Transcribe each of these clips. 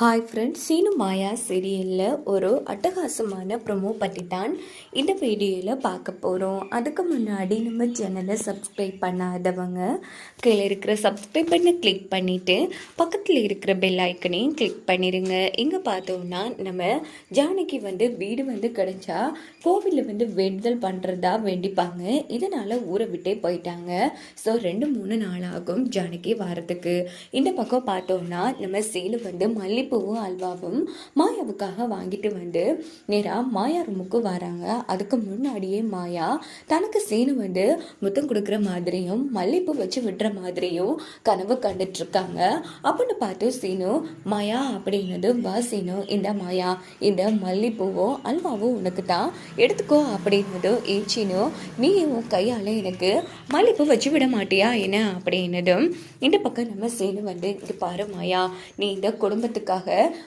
Hi friends Seenu மாயா சீரியலில் ஒரு அட்டகாசமான ப்ரொமோ பற்றி தான் இந்த வீடியோவில் பார்க்க போகிறோம் அதுக்கு முன்னாடி நம்ம சேனலை சப்ஸ்கிரைப் பண்ணாதவங்க கீழே இருக்கிற சப்ஸ்கிரைப் பண்ண கிளிக் பண்ணிவிட்டு பக்கத்தில் இருக்கிற பெல் ஐக்கனையும் கிளிக் பண்ணிடுங்க இங்கே பார்த்தோம்னா நம்ம ஜானகி வந்து வீடு வந்து கிடைச்சா கோவிலில் வந்து வேண்டுதல் பண்ணுறதா வேண்டிப்பாங்க. இதனால் ஊரை விட்டே போயிட்டாங்க. ஸோ ரெண்டு மூணு நாள் ஆகும் ஜானகி வரதுக்கு இந்த பக்கம் பார்த்தோம்னா நம்ம சேலு வந்து மல்லிப்பூவும் அல்வாவும் மாயாவுக்காக வாங்கிட்டு வந்து நேராக மாயா ரூமுக்கு வராங்க. அதுக்கு முன்னாடியே மாயா தனக்கு சீனு வந்து முத்தம் கொடுக்குற மாதிரியும் மல்லிப்பூ வச்சு விடுற மாதிரியும் கனவு கண்டுட்டு இருக்காங்க அப்படின்னு பார்த்து சீனு மாயா அப்படின்னது வா சீனு இந்த மாயா இந்த மல்லிப்பூவும் அல்வாவும் உனக்கு தான். எடுத்துக்கோ அப்படின்னதும் ஏ நீ உன் கையால் எனக்கு மல்லிப்பூ வச்சு விட மாட்டியா என்ன? அப்படின்னதும் இந்த பக்கம் நம்ம சீனு வந்து இது பாரு மாயா நீ இந்த குடும்பத்துக்காக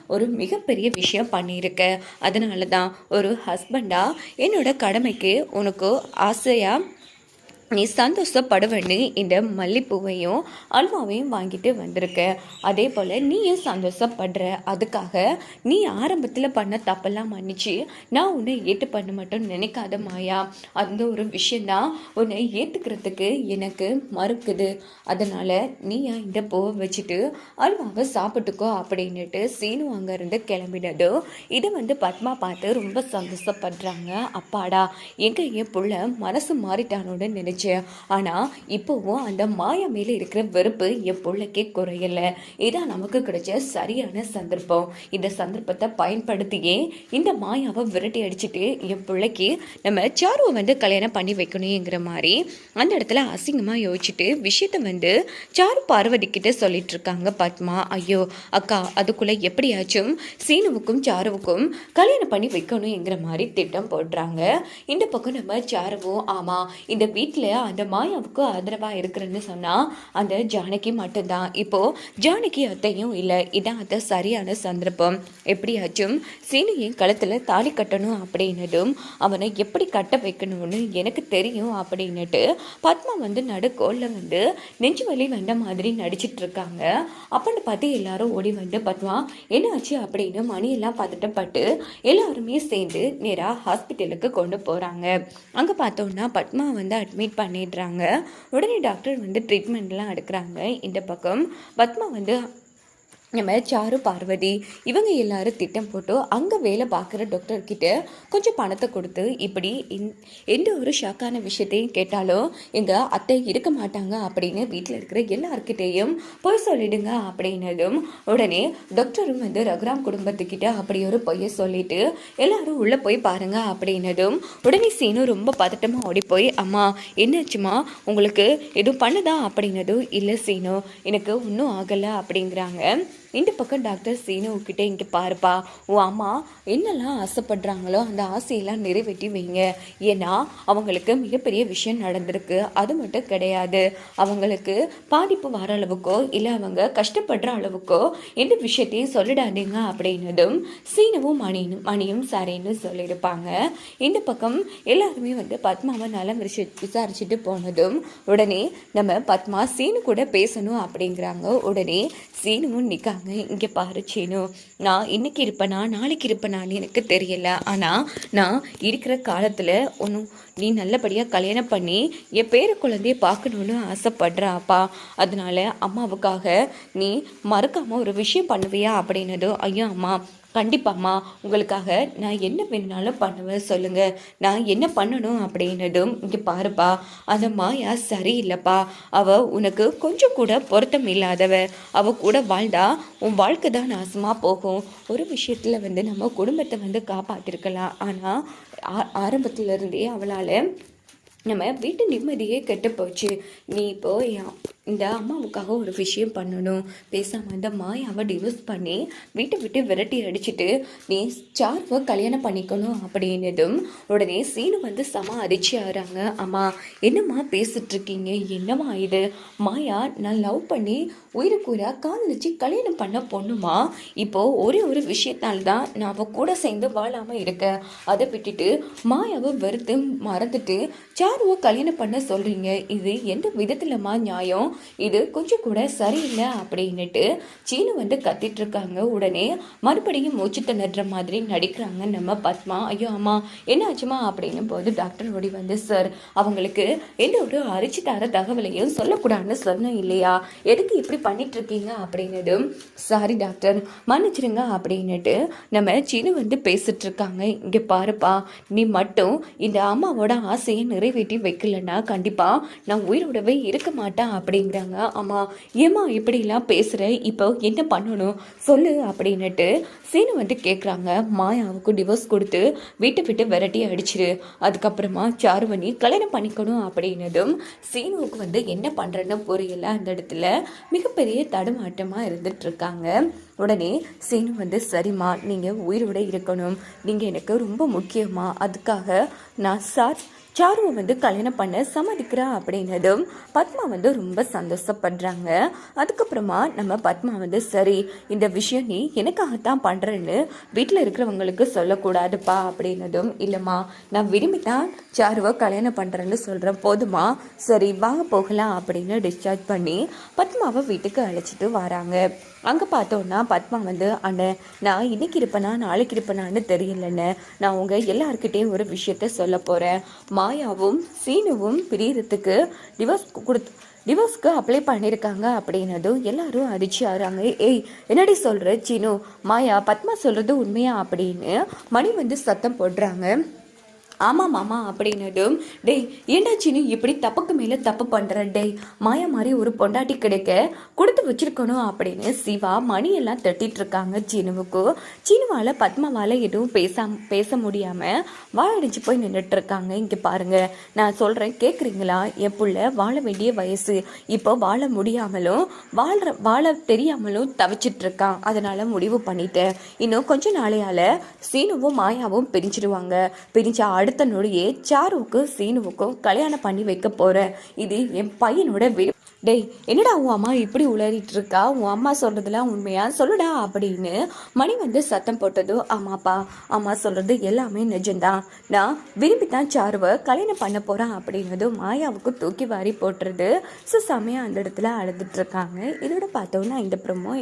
ஒரு மிகப்பெரிய விஷயம் பண்ணியிருக்க. அதனால தான் ஒரு ஹஸ்பண்டா என்னோட கடமைக்கு உனக்கு ஆசையாக நீ சந்தோஷப்படுவன்னு இந்த மல்லிப்பூவையும் அல்வாவையும் வாங்கிட்டு வந்திருக்க. அதே போல் நீயும் சந்தோஷப்படுற. அதுக்காக நீ ஆரம்பத்தில் பண்ண தப்பெல்லாம் மன்னிச்சு நான் உன்னை ஏற்று பண்ண மட்டும் நினைக்காத மாயா. அந்த ஒரு விஷயந்தான் உன்னை ஏற்றுக்கிறதுக்கு எனக்கு மறுக்குது. அதனால் நீ இந்த பூவை வச்சுட்டு அல்வாவை சாப்பிட்டுக்கோ அப்படின்னுட்டு சீனு அங்கேருந்து கிளம்பினதும் இதை வந்து பத்மா பார்த்து ரொம்ப சந்தோஷப்படுறாங்க. அப்பாடா எங்க என் புள்ள மனசு மாறிட்டானோன்னு இருந்துச்சு ஆனால் இப்போவும் அந்த மாயா மேலே இருக்கிற வெறுப்பு என் பிள்ளைக்கே குறையலை. இதான் நமக்கு கிடைச்ச சரியான சந்தர்ப்பம். இந்த சந்தர்ப்பத்தை பயன்படுத்தியே இந்த மாயாவை விரட்டி அடிச்சுட்டு என் பிள்ளைக்கு நம்ம சாருவை வந்து கல்யாணம் பண்ணி வைக்கணுங்கிற மாதிரி அந்த இடத்துல அசிங்கமாக யோசிச்சுட்டு விஷயத்த வந்து சாரு பார்வதி கிட்ட சொல்லிட்டு இருக்காங்க பத்மா. ஐயோ அக்கா அதுக்குள்ளே எப்படியாச்சும் சீனுவுக்கும் சாருவுக்கும் கல்யாணம் பண்ணி வைக்கணுங்கிற மாதிரி திட்டம் போடுறாங்க. இந்த பக்கம் நம்ம சாருவும் ஆமாம் இந்த வீட்டில் அந்த மாயாவுக்கு ஆதரவாக இருக்கிறேன்னு சொன்னால் அந்த ஜானகி மட்டும்தான். இப்போது ஜானகி அத்தையும் இல்லை இதான் அத்தை சரியான சந்தர்ப்பம். எப்படியாச்சும் சீனியின் கழுத்தில் தாலி கட்டணும் அப்படின்னதும் அவனை எப்படி கட்ட வைக்கணும்னு எனக்கு தெரியும் அப்படின்னுட்டு பத்மா வந்து நடுக்கோல்ல வந்து நெஞ்சு வலி வந்த மாதிரி நடிச்சிட்டு இருக்காங்க. அப்படின்னு பார்த்து எல்லாரும் ஓடி வந்து பத்மா என்னாச்சு அப்படின்னு மணியெல்லாம் பதட்டப்பட்டு எல்லாருமே சேர்ந்து நேராக ஹாஸ்பிட்டலுக்கு கொண்டு போகிறாங்க அங்கே பார்த்தோம்னா பத்மா வந்து அட்மிட் பண்ணிடுறாங்க. உடனே டாக்டர் வந்து ட்ரீட்மெண்ட்லாம் எடுக்கிறாங்க. இந்த பக்கம் பத்மா வந்து நம்ம சாரு பார்வதி இவங்க எல்லாரும் திட்டம் போட்டு அங்கே வேலை பார்க்குற டாக்டர்கிட்ட கொஞ்சம் பணத்தை கொடுத்து இப்படி எந்த ஒரு ஷாக்கான விஷயத்தையும் கேட்டாலும் எங்கள் அத்தை இருக்க மாட்டாங்க அப்படின்னு வீட்டில் இருக்கிற எல்லாருக்கிட்டேயும் பொய் சொல்லிடுங்க அப்படின்னதும் உடனே டாக்டரும் வந்து ரகுராம் குடும்பத்துக்கிட்ட அப்படி ஒரு பொய்யை சொல்லிட்டு எல்லாரும் உள்ளே போய் பாருங்க அப்படின்னதும் உடனே சீனு ரொம்ப பதட்டமாக ஓடி போய் அம்மா என்னாச்சுமா? உங்களுக்கு எதுவும் பண்ணுதா? அப்படின்னதும் இல்லை சீனு எனக்கு ஒன்றும் ஆகலை அப்படிங்கிறாங்க. இந்த பக்கம் டாக்டர் சீனு இங்கே பாருப்பா. உன் அம்மா என்னெல்லாம் ஆசைப்படுறாங்களோ அந்த ஆசையெல்லாம் நிறைவேற்றி வைங்க. ஏன்னா அவங்களுக்கு மிகப்பெரிய விஷயம் நடந்திருக்கு. அது மட்டும் கிடையாது. அவங்களுக்கு பாதிப்பு வர அளவுக்கோ இல்லை அவங்க கஷ்டப்படுற அளவுக்கோ எந்த விஷயத்தையும் சொல்லிடாதீங்க அப்படின்னதும் சீனவும் மணியும் மணியும் சரின்னு சொல்லியிருப்பாங்க. இந்த பக்கம் எல்லாருமே வந்து பத்மாவை நலம் விச விசாரிச்சுட்டு போனதும் உடனே நம்ம பத்மா சீனு கூட பேசணும் அப்படிங்கிறாங்க. உடனே சீனுவும் நிற்காங்க இங்கே பாரு சீனு நான் இன்னைக்கு இருப்பேனா நாளைக்கு இருப்பேனான்னு எனக்கு தெரியல. ஆனால் நான் இருக்கிற காலத்தில் ஒன்றும் நீ நல்லபடியாக கல்யாணம் பண்ணி என் பேர குழந்தைய பார்க்கணுன்னு ஆசைப்படுறாப்பா. அதனால அம்மாவுக்காக நீ மறக்காமல் ஒரு விஷயம் பண்ணுவியா அப்படின்னதும் ஐயோ அம்மா கண்டிப்பாம்மா உங்களுக்காக நான் என்ன வேணுனாலும் பண்ணுவேன் சொல்லுங்கள் நான் என்ன பண்ணணும் அப்படின்னதும் இங்கே பாருப்பா அந்த மாயா சரியில்லைப்பா. அவள் உனக்கு கொஞ்சம் கூட பொருத்தம் இல்லாதவ. அவள் கூட வாழ்ந்தா உன் வாழ்க்கை தான் நாசமாக போகும். ஒரு விஷயத்தில் வந்து நம்ம குடும்பத்தை வந்து காப்பாற்றிருக்கலாம் ஆனால் ஆ ஆரம்பத்திலிருந்தே அவளால் நம்ம வீட்டு நிம்மதியே கெட்டு போச்சு நீ இப்போ இந்த அம்மாவுக்காக ஒரு விஷயம் பண்ணணும். பேசாமல் இந்த மாயாவை டிவோர்ஸ் பண்ணி வீட்டை விட்டு விரட்டி அடிச்சுட்டு நீ சார்வை கல்யாணம் பண்ணிக்கணும் அப்படின்னதும் உடனே சீனு வந்து செம அதிர்ச்சி ஆகிறாங்க. அம்மா என்னம்மா பேசிட்ருக்கீங்க என்னம்மா இது? மாயா நான் லவ் பண்ணி உயிருக்குறா காதலிச்சு கல்யாணம் பண்ண பொண்ணுமா? இப்போ ஒரே ஒரு விஷயத்தால் தான் நான் அவள் கூட சேர்ந்து வாழாமல் இருக்கேன் அதை விட்டுட்டு மாயாவை வெறுத்து மறந்துட்டு சார் யாரோ கல்யாணம் பண்ண சொல்கிறீங்க இது எந்த விதத்திலமா நியாயம்? இது கொஞ்சம் கூட சரியில்லை அப்படின்னுட்டு சீனு வந்து கத்திட்டு இருக்காங்க. உடனே மறுபடியும் மூச்சு திணற மாதிரி நடிக்கிறாங்க நம்ம பத்மா. ஐயோ அம்மா என்ன ஆச்சுமா அப்படின்னும் போது டாக்டர் ஓடி வந்து சார் அவங்களுக்கு எந்த ஒரு அரிச்சு தர தகவலையும் சொல்லக்கூடாதுன்னு சொன்னேன் இல்லையா? எதுக்கு இப்படி பண்ணிட்டு இருக்கீங்க? அப்படின்னதும் சாரி டாக்டர் மன்னிச்சிருங்க அப்படின்னுட்டு நம்ம சீனு வந்து பேசிட்டு இருக்காங்க. இங்கே பாருப்பா நீ மட்டும் இந்த அம்மாவோட ஆசையை நிறைவேற்ற. வைக்கலன்னா கண்டிப்பாக நான் உயிரோடவே இருக்க மாட்டேன் அப்படிங்கிறாங்க. ஆமாம் ஏம்மா இப்படிலாம் பேசுகிற இப்போ என்ன பண்ணணும்? சொல்லு அப்படின்னுட்டு சீனு வந்து கேட்குறாங்க மாயாவுக்கு டிவோர்ஸ் கொடுத்து வீட்டை விட்டு விரட்டி அடிச்சிரு. அதுக்கப்புறமா சாருவணி கல்யாணம் பண்ணிக்கணும் அப்படின்னதும் சீனுவுக்கு வந்து என்ன பண்ணுறேன்னு புரியல. அந்த இடத்துல மிகப்பெரிய தடுமாட்டமாக இருந்துகிட்ருக்காங்க உடனே சீனு வந்து சரிம்மா நீங்கள் உயிரோட இருக்கணும். நீங்கள் எனக்கு ரொம்ப முக்கியமா. அதுக்காக நான் சார் சாருவை வந்து கல்யாணம் பண்ண சம்மதிக்கிறா அப்படின்னதும் பத்மா வந்து ரொம்ப சந்தோஷப்படுறாங்க. அதுக்கப்புறமா நம்ம பத்மா வந்து சரி இந்த விஷயம் நீ எனக்காகத்தான் பண்ணுறேன்னு வீட்டில் இருக்கிறவங்களுக்கு சொல்லக்கூடாதுப்பா அப்படின்னதும் இல்லைம்மா நான் விரும்பி தான் சாருவை கல்யாணம் பண்ணுறேன்னு சொல்கிறேன் போதுமா சரி வாங்க போகலாம் அப்படின்னு டிஸ்சார்ஜ் பண்ணி பத்மாவை வீட்டுக்கு அழைச்சிட்டு வராங்க. அங்கே பார்த்தோன்னா பத்மா வந்து அண்ணன் நான் இன்னைக்கு இருப்பேனா நாளைக்கு இருப்பேனான்னு தெரியலண்ணே. நான் உங்கள் எல்லாருக்கிட்டேயும் ஒரு விஷயத்த சொல்ல போகிறேன் மாயாவும் சீனுவும் பிரியறதுக்கு டிவோர்ஸ் கொடுத்து டிவோர்ஸ்க்கு அப்ளை பண்ணியிருக்காங்க அப்படின்னதும் எல்லாரும் அடிச்சு ஆறாங்க. ஏய் என்னடி சொல்கிற சீனு? மாயா பத்மா சொல்கிறது உண்மையா அப்படின்னு மணி வந்து சத்தம் போடுறாங்க. ஆமாம் மாமா அப்படின்னதும் டேய் ஏண்டா சினு இப்படி தப்புக்கு மேலே தப்பு பண்ணுற டேய் மாயா மாதிரி ஒரு பொண்டாட்டி கிடைக்க கொடுத்து வச்சிருக்கணும் அப்படின்னு சிவா மணியெல்லாம் தட்டிட்டு இருக்காங்க சீனுவுக்கு. சீனுவால் பத்மாவால் எதுவும் பேசாம பேச முடியாமல் வாழடிச்சு போய் நின்றுட்டு இருக்காங்க இங்கே பாருங்க நான் சொல்கிறேன் கேட்குறீங்களா என் புள்ள வாழ வேண்டிய வயசு. இப்போ வாழ முடியாமலும் வாழ்ற வாழ தெரியாமலும் தவிச்சிட்டு இருக்கான் அதனால் முடிவு பண்ணிட்டேன். இன்னும் கொஞ்ச நாளையால் சீனுவும் மாயாவும் பிரிஞ்சிடுவாங்க. பிரிஞ்ச அடுத்த நொடியே சாருவுக்கும் சீனுவுக்கும் கல்யாணம் பண்ணி வைக்க போறேன் இது என் பையனோட வே டேய் என்னடா உன் அம்மா இப்படி உளறிட்டு இருக்கா? உன் அம்மா சொல்றதுலாம் உண்மையா? சொல்லுடா அப்படின்னு மணி வந்து சத்தம் போட்டதோ ஆமாப்பா அம்மா சொல்றது எல்லாமே நிஜம்தான். நான் விரும்பி தான் சாருவை கல்யாணம் பண்ண போறேன் அப்படின்னதும் மாயாவுக்கு தூக்கி வாரி போட்டுறது ஸோ செமையா அந்த இடத்துல அழுதுட்டு இருக்காங்க. இதோட பார்த்தோன்னா இந்த ப்ரமோ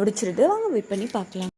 முடிச்சிருது. வாங்க வெயிட் பண்ணி பார்க்கலாம்.